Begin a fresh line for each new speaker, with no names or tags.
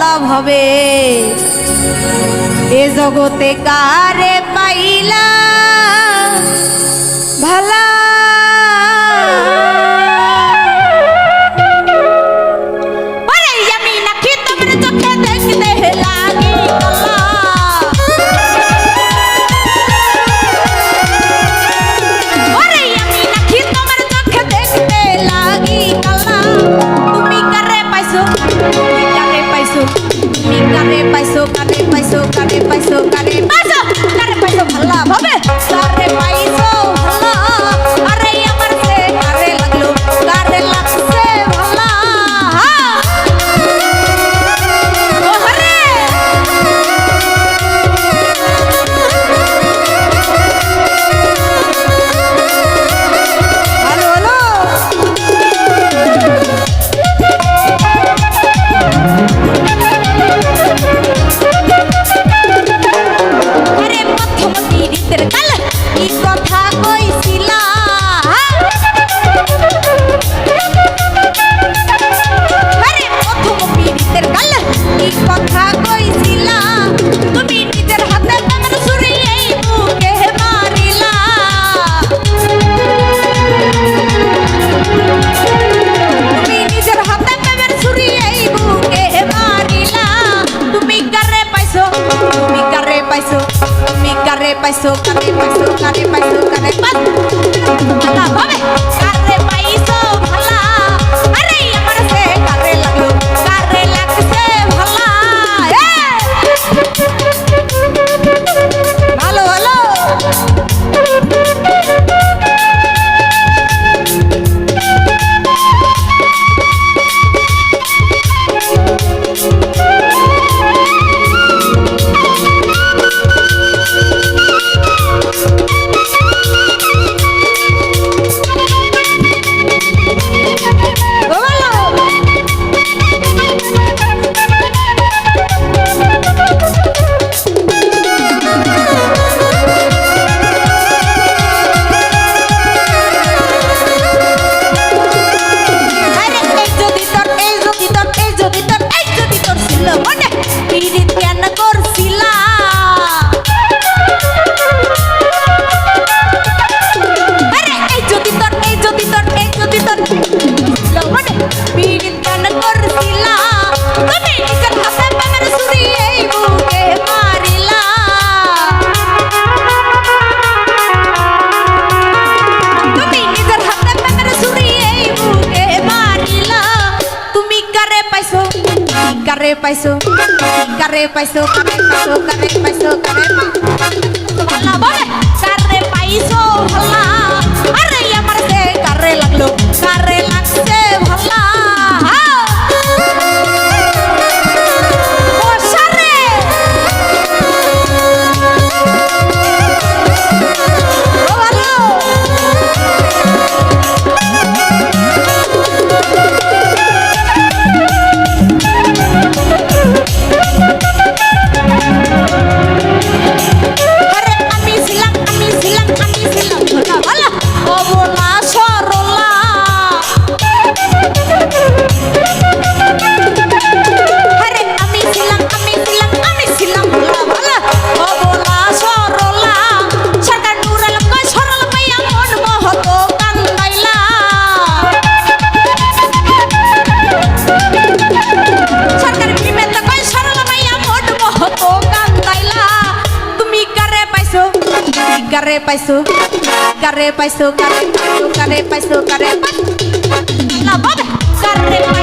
লাভ হবে। এ জগতে কারে পাইলা? পাইছো? তুমি কারে পাইছো কারে পাইছো কারে পাইছো কারে পাইছো। ভাবে পাইছো কারে পাইছো কারে পাইছো কারে পাইছো কারে পাইছো। কারে পাইছো হল্লা কারে পাইছো কারে পাইছো কারে পাইছো কারে পাইছো কারে না বাবা কারে পাইছো